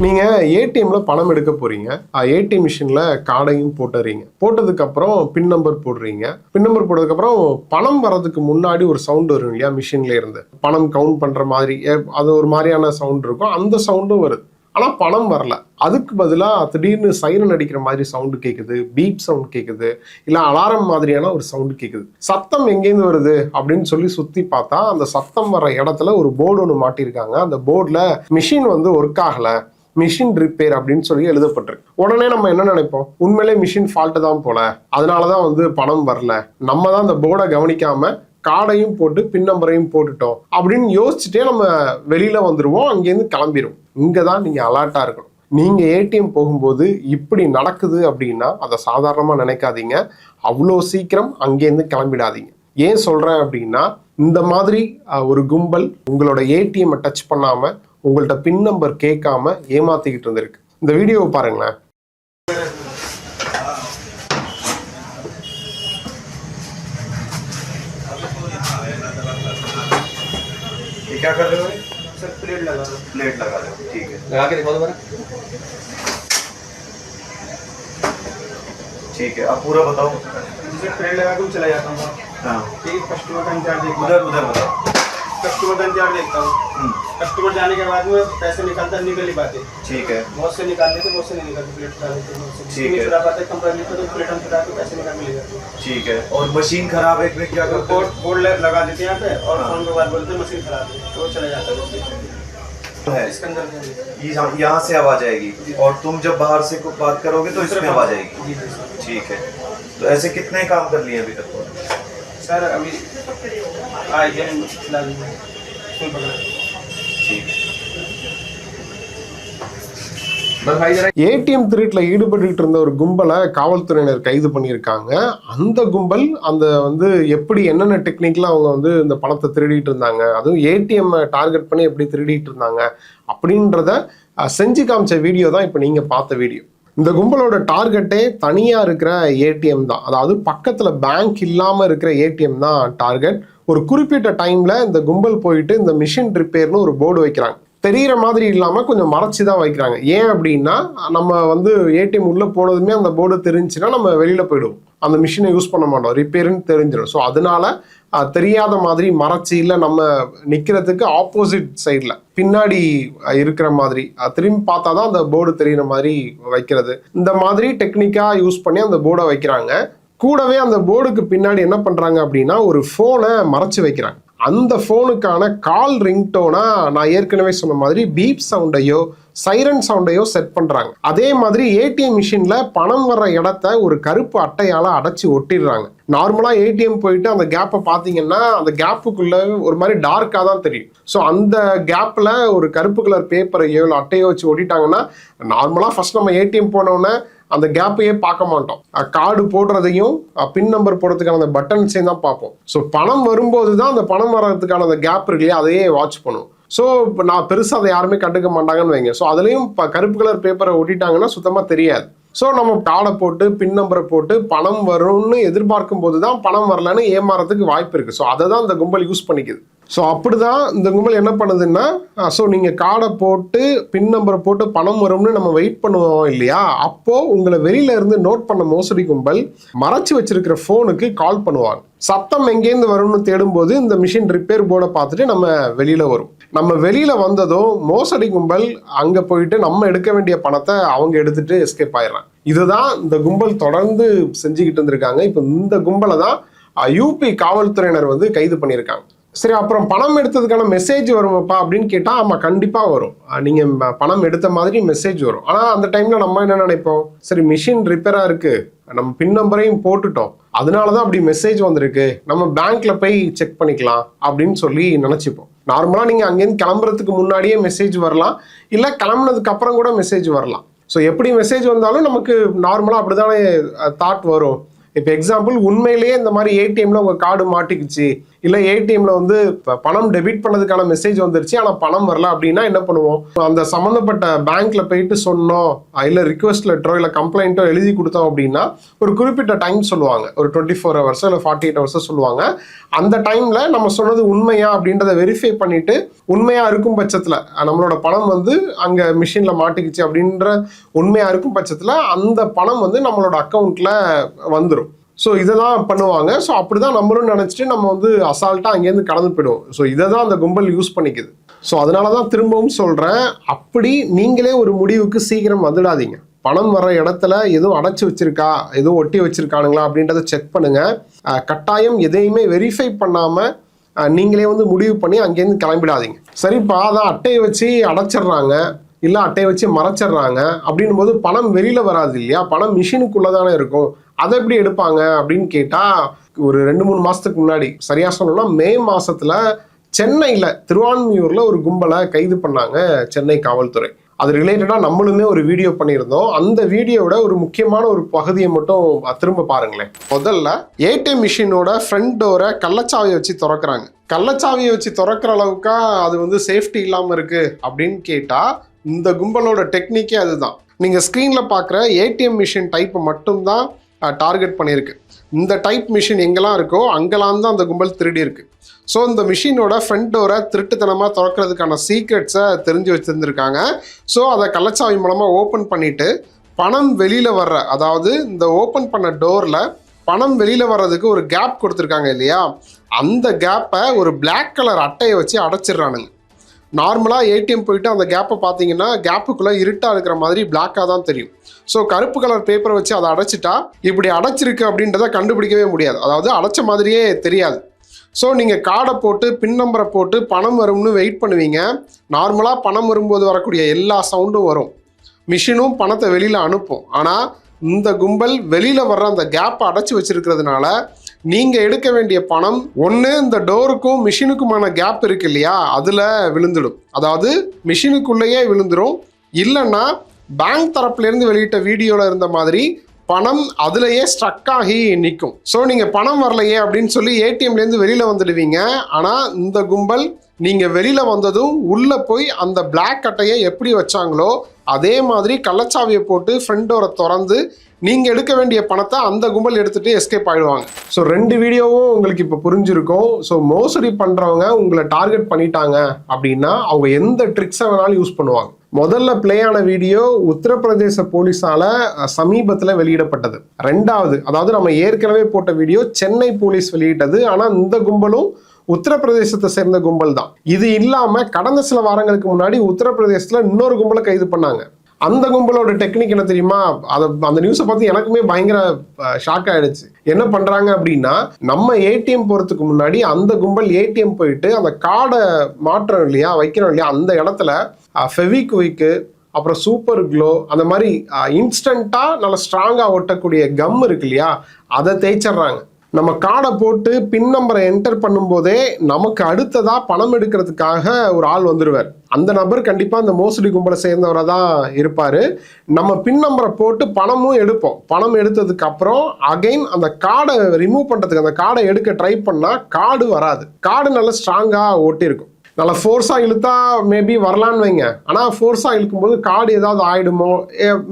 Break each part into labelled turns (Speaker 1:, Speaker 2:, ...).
Speaker 1: நீங்கள் ஏடிஎம்ல பணம் எடுக்க போறீங்க. ஏடிஎம் மிஷினில் கார்டையும் போட்டுறீங்க. போட்டதுக்கப்புறம் பின் நம்பர் போடுறீங்க. பின் நம்பர் போட்டதுக்கப்புறம் பணம் வர்றதுக்கு முன்னாடி ஒரு சவுண்ட் வரும் இல்லையா மிஷின்ல இருந்து. பணம் கவுண்ட் பண்ணுற மாதிரி ஏ- அது ஒரு மாதிரியான சவுண்ட் இருக்கும். அந்த சவுண்டும் வருது. ஆனால் பணம் வரல. அதுக்கு பதிலாக திடீர்னு சைரன் அடிக்கிற மாதிரி சவுண்டு கேட்குது பீப் சவுண்ட் கேட்குது இல்லை அலாரம் மாதிரியான ஒரு சவுண்டு கேட்குது சத்தம் எங்கேருந்து வருது அப்படின்னு சொல்லி சுற்றி பார்த்தா அந்த சத்தம் வர இடத்துல ஒரு போர்டு ஒன்று மாட்டியிருக்காங்க. அந்த போர்டில் மிஷின் வந்து ஒர்க் ஆகலை. மிஷின் ரிப்பேர் அப்படின்னு சொல்லி எழுதப்பட்டிருக்கு. உடனே நம்ம என்ன நினைப்போம்? உண்மையிலே மிஷின் ஃபால்ட்டு தான் போல. அதனால தான் வந்து பணம் வரல. நம்ம தான் அந்த போர்டை கவனிக்காம கார்டையும் போட்டு பின் நம்பரையும் போட்டுட்டோம். அப்படின்னு யோசிச்சுட்டே நம்ம வெளியில வந்துருவோம். அங்கேருந்து கிளம்பிடும் இங்கே தான் நீங்கள் அலர்ட்டாக இருக்கணும். நீங்கள் ஏடிஎம் போகும்போது இப்படி நடக்குது அப்படின்னா அதை சாதாரணமாக நினைக்காதீங்க. அவ்வளோ சீக்கிரம் அங்கேருந்து கிளம்பிடாதீங்க. ஏன் சொல்கிறேன் அப்படின்னா இந்த மாதிரி ஒரு கும்பல் உங்களோட ஏடிஎம்மை டச் பண்ணாமல் உங்கள்ட்ட பின் நம்பர் கேட்காம ஏமாத்திக்கிட்டு இருந்திருக்கு இந்த வீடியோவை பாருங்களேன்
Speaker 2: ये क्या कर रहे हो
Speaker 3: सर प्लेट लगा दो
Speaker 2: प्लेट लगा रहे हो ठीक है
Speaker 3: लगा के दिखाओ दोबारा
Speaker 2: ठीक है अब पूरा बताओ
Speaker 3: जैसे प्लेट लगा के मैं चला जाता हूँ
Speaker 2: हाँ
Speaker 3: ठीक है कस्टमर का इंतजार देखता हूँ
Speaker 2: उधर उधर बताओ
Speaker 3: कस्टमर का इंतज़ार देखता हूँ।
Speaker 2: हम्म,
Speaker 3: कस्टमर जाने के बाद में पैसे निकलता निकल ही पाते।
Speaker 2: ठीक है।
Speaker 3: बहुत से निकाल लेते बहुत से नहीं निकलते प्लेट चला लेते
Speaker 2: ठीक है।
Speaker 3: चला पाते कंपनी तो प्लेट हम चला के पैसे निकाल के ले जाते हैं।
Speaker 2: ठीक है। और मशीन खराब है इसमें क्या
Speaker 3: तो
Speaker 2: करते
Speaker 3: बोर्ड बोर्ड लगा देते हैं यहाँ पे और
Speaker 2: हाँ।
Speaker 3: फ़ोन के बाद बोलते हैं मशीन खराब है तो चला जाता है।
Speaker 2: है।
Speaker 3: इसके अंदर
Speaker 2: ये यहाँ- से आवाज़ आएगी। और तुम जब बाहर से बात करोगे तो इसमें आवाज़ आएगी। ठीक है। तो ऐसे कितने काम कर लिए अभी तक? तो
Speaker 3: सर अभी आए गेम चला लीजिए इसमें पकड़ा
Speaker 2: ठीक है
Speaker 3: बस भाई जरा
Speaker 1: ஏடிஎம் திருட்டில் ஈடுபட்டுக்கிட்டு இருந்த ஒரு கும்பலை காவல்துறையினர் கைது பண்ணியிருக்காங்க அந்த கும்பல் அந்த வந்து எப்படி என்னென்ன டெக்னிக்லாம் அவங்க வந்து இந்த பணத்தை திருடிட்டு இருந்தாங்க அதுவும் ஏடிஎம் டார்கெட் பண்ணி எப்படி திருடிட்டு இருந்தாங்க அப்படின்றத அஹ், செஞ்சு காமிச்ச வீடியோ தான் இப்போ நீங்கள் பார்த்த வீடியோ இந்த கும்பலோட டார்கெட்டே தனியாக இருக்கிற ஏடிஎம் தான். அதாவது பக்கத்தில் பேங்க் இல்லாமல் இருக்கிற ஏடிஎம் தான் டார்கெட். ஒரு குறிப்பிட்ட டைமில் இந்த கும்பல் போயிட்டு இந்த மிஷின் ரிப்பேர்னு ஒரு போர்டு வைக்கிறாங்க. தெரியிற மாதிரி இல்லாமல் கொஞ்சம் மறைச்சி தான் வைக்கிறாங்க. ஏன் அப்படின்னா நம்ம வந்து ஏடிஎம் உள்ளே போனதுமே அந்த போர்டு தெரிஞ்சுன்னா நம்ம வெளியில் போயிடுவோம். அந்த மிஷினை யூஸ் பண்ண மாட்டோம். ரிப்பேர்னு தெரிஞ்சிடும். ஸோ அதனால தெரியாத மாதிரி மறைச்சி இல்லை நம்ம நிற்கிறதுக்கு ஆப்போசிட் சைடில் பின்னாடி இருக்கிற மாதிரி திரும்பி பார்த்தா தான் அந்த போர்டு தெரியிற மாதிரி வைக்கிறது. இந்த மாதிரி டெக்னிக்காக யூஸ் பண்ணி அந்த போர்டை வைக்கிறாங்க. கூடவே அந்த போர்டுக்கு பின்னாடி என்ன பண்ணுறாங்க அப்படின்னா ஒரு ஃபோனை மறைச்சி வைக்கிறாங்க. அந்த ஃபோனுக்கான கால் ரிங்டோனா நான் ஏற்கனவே சொன்ன மாதிரி பீப் சவுண்டையோ சைரன் சவுண்டையோ செட் பண்ணுறாங்க அதே மாதிரி ஏடிஎம் மிஷினில் பணம் வர்ற இடத்த ஒரு கருப்பு அட்டையால் அடைச்சி ஒட்டிடுறாங்க. நார்மலாக ஏடிஎம் போயிட்டு அந்த கேப்பை பார்த்தீங்கன்னா அந்த கேப்புக்குள்ளே ஒரு மாதிரி டார்க்காக தான் தெரியும். ஸோ அந்த கேப்பில் ஒரு கருப்பு கலர் பேப்பரையோ இல்லை அட்டையோ வச்சு ஒட்டிட்டாங்கன்னா நார்மலாக ஃபர்ஸ்ட் நம்ம ஏடிஎம் போனோன்னே அந்த கேப்பையே பார்க்க மாட்டோம். கார்டு போடுறதையும் பின் நம்பர் போடுறதுக்கான அந்த பட்டன்ஸையும் தான் பார்ப்போம். ஸோ பணம் வரும்போது தான் அந்த பணம் வர்றதுக்கான அந்த கேப் இருக்கு இல்லையா அதையே வாட்ச் பண்ணுவோம். ஸோ இப்போ நான் பெருசாக அதை யாருமே கண்டுக்க மாட்டாங்கன்னு வைங்க. ஸோ அதுலேயும் இப்போ கருப்பு கலர் பேப்பரை ஒட்டிட்டாங்கன்னா சுத்தமாக தெரியாது. ஸோ நம்ம கார்டை போட்டு பின் நம்பரை போட்டு பணம் வரும்னு எதிர்பார்க்கும் போது தான் பணம் வரலன்னு ஏமாறதுக்கு வாய்ப்பு இருக்குது ஸோ அதை தான் அந்த கும்பல் யூஸ் பண்ணிக்குது. ஸோ அப்படி தான் இந்த கும்பல் என்ன பண்ணுதுன்னா ஸோ நீங்கள் கார்டை போட்டு பின் நம்பரை போட்டு பணம் வரும்னு நம்ம வெயிட் பண்ணுவோம் இல்லையா? அப்போது உங்களை வெளியில இருந்து நோட் பண்ண மோசடி கும்பல் மறைச்சி வச்சிருக்கிற ஃபோனுக்கு கால் பண்ணுவாங்க சத்தம் எங்கேருந்து வரும்னு தேடும்போது இந்த மிஷின் ரிப்பேர் போர்டை பார்த்துட்டு நம்ம வெளியில் வரும். நம்ம வெளியில் வந்ததும் மோசடி கும்பல் அங்கே போயிட்டு நம்ம எடுக்க வேண்டிய பணத்தை அவங்க எடுத்துகிட்டு எஸ்கேப் ஆயிடுறாங்க இதுதான் இந்த கும்பல் தொடர்ந்து செஞ்சுக்கிட்டு இருந்திருக்காங்க. இப்போ இந்த கும்பலை தான் யூபி காவல்துறையினர் வந்து கைது பண்ணியிருக்காங்க. சரி அப்புறம் பணம் எடுத்ததுக்கான மெசேஜ் வருமாப்பா அப்படின்னு கேட்டால் ஆமாம் கண்டிப்பாக வரும். நீங்கள் பணம் எடுத்த மாதிரி மெசேஜ் வரும். ஆனால் அந்த டைமில் நம்ம என்ன நினைப்போம்? சரி மிஷின் ரிப்பேராக இருக்குது நம்ம பின் நம்பரையும் போட்டுட்டோம். அதனால தான் அப்படி மெசேஜ் வந்திருக்கு. நம்ம பேங்க்ல போய் செக் பண்ணிக்கலாம் அப்படின்னு சொல்லி நினச்சிப்போம். நார்மலாக நீங்கள் அங்கேருந்து கிளம்புறதுக்கு முன்னாடியே மெசேஜ் வரலாம். இல்லை கிளம்புனதுக்கு அப்புறம் கூட மெசேஜ் வரலாம். ஸோ எப்படி மெசேஜ் வந்தாலும் நமக்கு நார்மலாக அப்படிதானே தாட் வரும். இப்போ எக்ஸாம்பிள் உண்மையிலேயே இந்த மாதிரி ஏடிஎம்ல உங்கள் கார்டு மாட்டிக்கிச்சு. இல்லை ஏடிஎம்ல வந்து பணம் டெபிட் பண்ணதுக்கான மெசேஜ் வந்துருச்சு. ஆனால் பணம் வரல அப்படின்னா என்ன பண்ணுவோம்? அந்த சம்மந்தப்பட்ட பேங்க்ல போயிட்டு சொன்னோம். இல்லை ரிக்வஸ்ட் லெட்டரோ இல்லை கம்ப்ளைண்ட்டோ எழுதி கொடுத்தோம் அப்படின்னா ஒரு குறிப்பிட்ட டைம் சொல்லுவாங்க. ஒரு டுவெண்ட்டி ஃபோர் ஹவர்ஸோ இல்லை ஃபார்ட்டி எயிட் ஹவர்ஸோ சொல்லுவாங்க. அந்த டைம்ல நம்ம சொன்னது உண்மையா அப்படின்றத வெரிஃபை பண்ணிட்டு உண்மையா இருக்கும் பட்சத்தில் நம்மளோட பணம் வந்து அங்கே மிஷினில் மாட்டிக்கிச்சு அப்படின்ற உண்மையா இருக்கும் பட்சத்தில் அந்த பணம் வந்து நம்மளோட அக்கௌண்ட்ல வந்துடும் ஸோ இதை தான் பண்ணுவாங்க. ஸோ அப்படிதான் நம்மளும் நினச்சிட்டு நம்ம வந்து அசால்ட்டாக அங்கேருந்து கடந்து போயிடுவோம். ஸோ இதை தான் அந்த கும்பல் யூஸ் பண்ணிக்குது. ஸோ அதனால தான் திரும்பவும் சொல்கிறேன் அப்படி நீங்களே ஒரு முடிவுக்கு சீக்கிரம் வந்துடாதீங்க. பணம் வர இடத்துல எதுவும் அடைச்சி வச்சிருக்கா எதுவும் ஒட்டி வச்சிருக்கானுங்களா அப்படின்றத செக் பண்ணுங்கள் கட்டாயம் எதையுமே வெரிஃபை பண்ணாமல் நீங்களே வந்து முடிவு பண்ணி அங்கேருந்து கிளம்பிடாதீங்க. சரிப்பா அதான் அட்டையை வச்சு அடைச்சிடுறாங்க. இல்லை அட்டையை வச்சு மறைச்சிடுறாங்க. அப்படின்னும் போது பணம் வெளியில் வராது இல்லையா? பணம் மிஷினுக்குள்ளே தானே இருக்கும். அதை எப்படி எடுப்பாங்க அப்படின்னு கேட்டால் ஒரு ரெண்டு மூணு மாதத்துக்கு முன்னாடி சரியாக சொல்லணும்னா மே மாசத்துல சென்னையில் திருவான்மியூரில் ஒரு கும்பலை கைது பண்ணாங்க சென்னை காவல்துறை. அது ரிலேட்டடாக நம்மளுமே ஒரு வீடியோ பண்ணியிருந்தோம். அந்த வீடியோவோட ஒரு முக்கியமான ஒரு பகுதியை மட்டும் திரும்ப பாருங்களேன். முதல்ல ஏடிஎம் மிஷினோட ஃப்ரண்ட் டோரை கள்ளச்சாவியை வச்சு திறக்கிறாங்க. கள்ளச்சாவியை வச்சு திறக்கிற அளவுக்கா அது வந்து சேஃப்டி இல்லாமல் இருக்கு அப்படின்னு கேட்டால் இந்த கும்பலோட டெக்னிக்கே அதுதான். நீங்கள் ஸ்க்ரீனில் பார்க்குற ஏடிஎம் மிஷின் டைப்பை மட்டும்தான் டார்கெட் பண்ணியிருக்கு. இந்த டைப் மிஷின் எங்கெல்லாம் இருக்கோ அங்கெல்லாம் தான் அந்த கும்பல் திருடி இருக்கு. ஸோ இந்த மிஷினோட ஃப்ரண்ட் டோரை திருட்டுத்தனமாக திறக்கிறதுக்கான சீக்ரெட்ஸை தெரிஞ்சு வச்சுருந்துருக்காங்க. ஸோ அதை கள்ளச்சாவி மூலமாக ஓப்பன் பண்ணிட்டு பணம் வெளியில் வர்ற அதாவது இந்த ஓப்பன் பண்ண டோரில் பணம் வெளியில் வர்றதுக்கு ஒரு கேப் கொடுத்துருக்காங்க இல்லையா? அந்த கேப்பை ஒரு பிளாக் கலர் அட்டையை வச்சு அடைச்சிடுறானுங்க. நார்மலாக ஏடிஎம் போயிட்டு அந்த கேப்பை பார்த்தீங்கன்னா கேப்புக்குள்ளே இருட்டாக இருக்கிற மாதிரி பிளாக்காக தான் தெரியும். ஸோ கருப்பு கலர் பேப்பரை வச்சு அதை அடைச்சிட்டா இப்படி அடைச்சிருக்கு அப்படின்றத கண்டுபிடிக்கவே முடியாது. அதாவது அடைச்ச மாதிரியே தெரியாது. ஸோ நீங்கள் கார்டை போட்டு பின் நம்பரை போட்டு பணம் வரும்னு வெயிட் பண்ணுவீங்க. நார்மலாக பணம் வரும்போது வரக்கூடிய எல்லா சவுண்டும் வரும். மிஷினும் பணத்தை வெளியில் அனுப்பும். ஆனால் இந்த கும்பல் வெளியில் வர்ற அந்த கேப்பை அடைச்சி வச்சிருக்கிறதுனால நீங்கள் எடுக்க வேண்டிய பணம் ஒன்று இந்த டோருக்கும் மிஷினுக்குமான கேப் இருக்கு இல்லையா? அதில் விழுந்துடும். அதாவது மிஷினுக்குள்ளேயே விழுந்துடும் இல்லைன்னா பேங்க் தரப்புலேருந்து வெளியிட்ட வீடியோவில் இருந்த மாதிரி பணம் அதுலயே ஸ்ட்ரக் ஆகி நிற்கும் ஸோ நீங்கள் பணம் வரலையே அப்படின்னு சொல்லி ஏடிஎம்லேருந்து வெளியில் வந்துடுவீங்க. ஆனால் இந்த கும்பல் நீங்கள் வெளியில் வந்ததும் உள்ளே போய் அந்த பிளாக் அட்டையை எப்படி வச்சாங்களோ அதே மாதிரி கள்ளச்சாவியை போட்டு ஃப்ரண்ட் டோரை திறந்து நீங்கள் எடுக்க வேண்டிய பணத்தை அந்த கும்பல் எடுத்துகிட்டு எஸ்கேப் ஆகிடுவாங்க ஸோ ரெண்டு வீடியோவும் உங்களுக்கு இப்போ புரிஞ்சிருக்கும். ஸோ மோசடி பண்ணுறவங்க உங்களை டார்கெட் பண்ணிட்டாங்க அப்படின்னா அவங்க எந்த ட்ரிக்ஸை வேணாலும் யூஸ் பண்ணுவாங்க. முதல்ல ப்ளே ஆன வீடியோ உத்தரப்பிரதேச போலீஸால சமீபத்தில் வெளியிடப்பட்டது. ரெண்டாவது அதாவது நம்ம ஏற்கனவே போட்ட வீடியோ சென்னை போலீஸ் வெளியிட்டது. ஆனால் இந்த கும்பலும் உத்தரப்பிரதேசத்தை சேர்ந்த கும்பல் தான். இது இல்லாமல் கடந்த சில வாரங்களுக்கு முன்னாடி உத்தரப்பிரதேசத்தில் இன்னொரு கும்பலை கைது பண்ணாங்க. அந்த கும்பலோட டெக்னிக் என்ன தெரியுமா? அதை அந்த நியூஸை பார்த்து எனக்குமே பயங்கர ஷாக் ஆயிடுச்சு. என்ன பண்றாங்க அப்படின்னா நம்ம ஏடிஎம் போறதுக்கு முன்னாடி அந்த கும்பல் ஏடிஎம் போயிட்டு அந்த கார்டை மாற்றுறோம் இல்லையா? வைக்கிறோம் இல்லையா? அந்த இடத்துல ஃபெவிக்விக்கு அப்புறம் சூப்பர் க்ளோ அந்த மாதிரி இன்ஸ்டண்ட்டாக நல்ல ஸ்ட்ராங்காக ஒட்டக்கூடிய கம் இருக்கு இல்லையா? அதை தேய்ச்சிடுறாங்க. நம்ம கார்டை போட்டு பின் நம்பரை என்டர் பண்ணும்போதே நமக்கு அடுத்ததா பணம் எடுக்கிறதுக்காக ஒரு ஆள் வந்துடுவார் அந்த நபர் கண்டிப்பாக அந்த மோசடி கும்பலை சேர்ந்தவராக தான் இருப்பார். நம்ம பின் நம்பரை போட்டு பணமும் எடுப்போம். பணம் எடுத்ததுக்கப்புறம் அகைன் அந்த கார்டை ரிமூவ் பண்ணுறதுக்கு அந்த கார்டை எடுக்க ட்ரை பண்ணால் கார்டு வராது. கார்டு நல்லா ஸ்ட்ராங்காக ஓட்டியிருக்கும். நல்லா ஃபோர்ஸாக இழுத்தா மேபி வரலான்னு வைங்க. ஆனால் ஃபோர்ஸாக இழுக்கும்போது கார்டு ஏதாவது ஆயிடுமோ?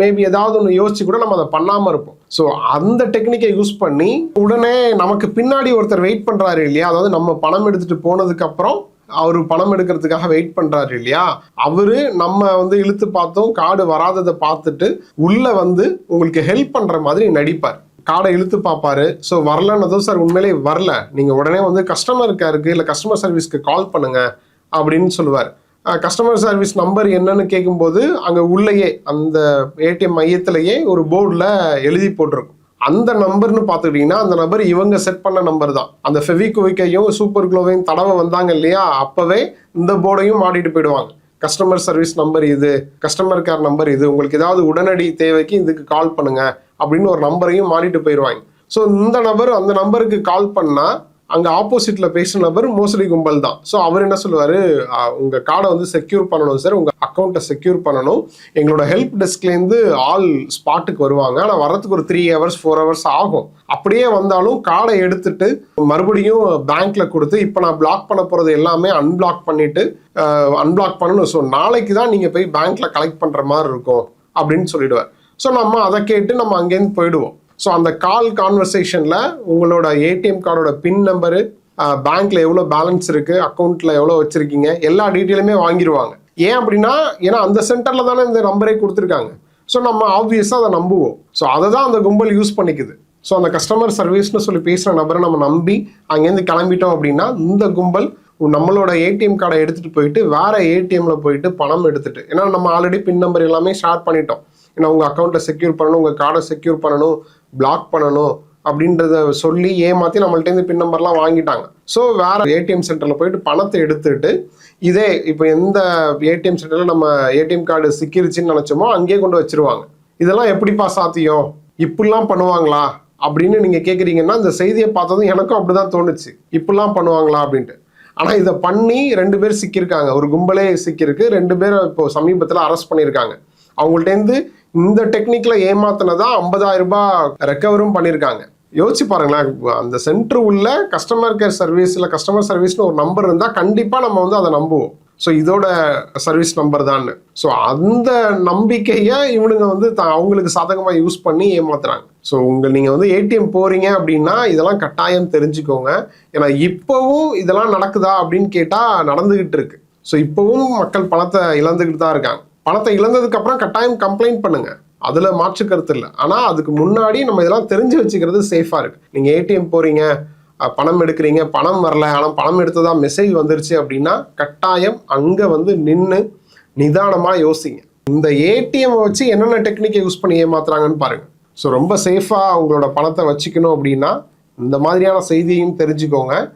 Speaker 1: மேபி ஏதாவது ஒன்று யோசிச்சு கூட நம்ம அதை பண்ணாமல் இருப்போம். ஸோ அந்த டெக்னிக்கை யூஸ் பண்ணி உடனே நமக்கு பின்னாடி ஒருத்தர் வெயிட் பண்ணுறாரு இல்லையா? அதாவது நம்ம பணம் எடுத்துகிட்டு போனதுக்கப்புறம் அவர் பணம் எடுக்கிறதுக்காக வெயிட் பண்ணுறாரு இல்லையா? அவர் நம்ம வந்து இழுத்து பார்த்தோம் கார்டு வராததை பார்த்துட்டு உள்ளே வந்து உங்களுக்கு ஹெல்ப் பண்ணுற மாதிரி நடிப்பார். கார்டை இழுத்து பார்ப்பாரு. ஸோ வரலன்னதும் சார் உண்மையிலே வரல. நீங்கள் உடனே வந்து கஸ்டமர் கேருக்கு இல்லை கஸ்டமர் சர்வீஸ்க்கு கால் பண்ணுங்கள் அப்படின்னு சொல்லுவார். கஸ்டமர் சர்வீஸ் நம்பர் என்னன்னு கேட்கும்போது அங்கே உள்ளேயே அந்த ஏடிஎம் மையத்திலேயே ஒரு போர்டில் எழுதி போட்டிருக்கும். அந்த நம்பர்னு பார்த்துக்கிட்டிங்கன்னா அந்த நம்பர் இவங்க செட் பண்ண நம்பர் தான். அந்த ஃபெவிகுவிக்கையும் சூப்பர் க்ளோவையும் தடவை வந்தாங்க இல்லையா அப்போவே இந்த போர்டையும் மாட்டிட்டு போயிடுவாங்க. கஸ்டமர் சர்வீஸ் நம்பர் இது கஸ்டமர் கேர் நம்பர் இது உங்களுக்கு ஏதாவது உடனடி தேவைக்கு இதுக்கு கால் பண்ணுங்க அப்படின்னு ஒரு நம்பரையும் மாறிட்டு போயிடுவாங்க. ஸோ இந்த நபர் அந்த நம்பருக்கு கால் பண்ணால் அங்கே ஆப்போசிட்டில் பேசின நபர் மோசடி கும்பல் தான் ஸோ அவர் என்ன சொல்லுவார்? உங்கள் கார்டை வந்து செக்யூர் பண்ணணும் சார். உங்கள் அக்கௌண்ட்டை செக்யூர் பண்ணணும். எங்களோட ஹெல்ப் டெஸ்க்லேருந்து ஆல் ஸ்பாட்டுக்கு வருவாங்க. ஆனால் வர்றதுக்கு ஒரு த்ரீ ஹவர்ஸ் ஃபோர் ஹவர்ஸ் ஆகும். அப்படியே வந்தாலும் கார்டை எடுத்துட்டு மறுபடியும் பேங்க்கில் கொடுத்து இப்போ நான் பிளாக் பண்ண போகிறது எல்லாமே அன்பிளாக் பண்ணிவிட்டு அன்பிளாக் பண்ணணும். ஸோ நாளைக்கு தான் நீங்கள் போய் பேங்க்கில் கலெக்ட் பண்ணுற மாதிரி இருக்கும். அப்படின்னு சொல்லிடுவார். ஸோ நம்ம அதை கேட்டு நம்ம அங்கேருந்து போயிடுவோம். ஸோ அந்த கால் கான்வர்சேஷனில் உங்களோட ஏடிஎம் கார்டோட பின் நம்பரு பேங்க்ல எவ்வளோ பேலன்ஸ் இருக்கு அக்கௌண்ட்ல எவ்வளோ வச்சிருக்கீங்க எல்லா டீட்டெயிலுமே வாங்கிடுவாங்க ஏன் அப்படின்னா ஏன்னா அந்த சென்டர்ல தானே இந்த நம்பரே கொடுத்துருக்காங்க. ஸோ நம்ம ஆப்வியஸாக அதை நம்புவோம். ஸோ அதை தான் அந்த கும்பல் யூஸ் பண்ணிக்குது. ஸோ அந்த கஸ்டமர் சர்வீஸ்னு சொல்லி பேசுகிற நபரை நம்ம நம்பி அங்கேருந்து கிளம்பிட்டோம் அப்படின்னா இந்த கும்பல் நம்மளோட ஏடிஎம் கார்டை எடுத்துட்டு போயிட்டு வேற ஏடிஎம்ல போயிட்டு பணம் எடுத்துட்டு. ஏன்னா நம்ம ஆல்ரெடி பின் நம்பர் எல்லாமே ஷேர் பண்ணிட்டோம். ஏன்னா உங்கள் அக்கௌண்ட்டை செக்யூர் பண்ணணும் உங்கள் கார்டை செக்யூர் பண்ணணும். பிளாக் பண்ணணும் அப்படின்றத சொல்லி ஏமாத்தி நம்மள்ட்டேருந்து பின் நம்பர்லாம் வாங்கிட்டாங்க. ஸோ வேற ஏடிஎம் சென்டரில் போயிட்டு பணத்தை எடுத்துட்டு இதே இப்போ எந்த ஏடிஎம் சென்டரில் நம்ம ஏடிஎம் கார்டு சிக்கிருச்சுன்னு நினைச்சோமோ அங்கேயே கொண்டு வச்சிருவாங்க. இதெல்லாம் எப்படிப்பா சாத்தியம்? இப்படிலாம் பண்ணுவாங்களா? அப்படின்னு நீங்க கேட்குறீங்கன்னா இந்த செய்தியை பார்த்ததும் எனக்கும் அப்படிதான் தோணுச்சு. இப்படிலாம் பண்ணுவாங்களா அப்படின்ட்டு. ஆனால் இதை பண்ணி ரெண்டு பேர் சிக்கியிருக்காங்க. ஒரு கும்பலே சிக்கியிருக்கு. ரெண்டு பேர் இப்போ சமீபத்தில் அரெஸ்ட் பண்ணியிருக்காங்க. அவங்கள்ட்டேருந்து இந்த டெக்னிக்ல ஏமாத்தினதா ஐம்பதாயிரம் ரூபாய் ரெக்கவரும் பண்ணியிருக்காங்க யோசிச்சு பாருங்களேன் அந்த சென்டர் உள்ள கஸ்டமர் கேர் சர்வீஸ் இல்லை கஸ்டமர் சர்வீஸ்னு ஒரு நம்பர் இருந்தால் கண்டிப்பாக நம்ம வந்து அதை நம்புவோம். ஸோ இதோட சர்வீஸ் நம்பர் தான் ஸோ அந்த நம்பிக்கையை இவனுங்க வந்து த- அவங்களுக்கு சாதகமாக யூஸ் பண்ணி ஏமாத்துறாங்க. ஸோ உங்கள் நீங்கள் வந்து ஏடிஎம் போறீங்க அப்படின்னா இதெல்லாம் கட்டாயம் தெரிஞ்சுக்கோங்க. ஏன்னா இப்போவும் இதெல்லாம் நடக்குதா அப்படின்னு கேட்டால் நடந்துகிட்டு இருக்கு. ஸோ இப்போவும் மக்கள் பணத்தை இழந்துக்கிட்டு தான் இருக்காங்க. பணத்தை இழந்ததுக்கு அப்புறம் கட்டாயம் கம்ப்ளைண்ட் பண்ணுங்க. அதுல மாற்று கருத்து இல்லை. ஆனா அதுக்கு முன்னாடி நம்ம இதெல்லாம் தெரிஞ்சு வச்சுக்கிறது சேஃபா இருக்கு. நீங்க ஏடிஎம் போறீங்க பணம் எடுக்கிறீங்க பணம் வரல ஆனா பணம் எடுத்ததா மெசேஜ் வந்துருச்சு அப்படின்னா கட்டாயம் அங்க வந்து நின்று நிதானமா யோசிங்க. இந்த ஏடிஎம் வச்சு என்னென்ன டெக்னிக்கை யூஸ் பண்ணி ஏமாத்துறாங்கன்னு பாருங்க. ஸோ ரொம்ப சேஃபா உங்களோட பணத்தை வச்சுக்கணும் அப்படின்னா இந்த மாதிரியான செய்தியும் தெரிஞ்சுக்கோங்க.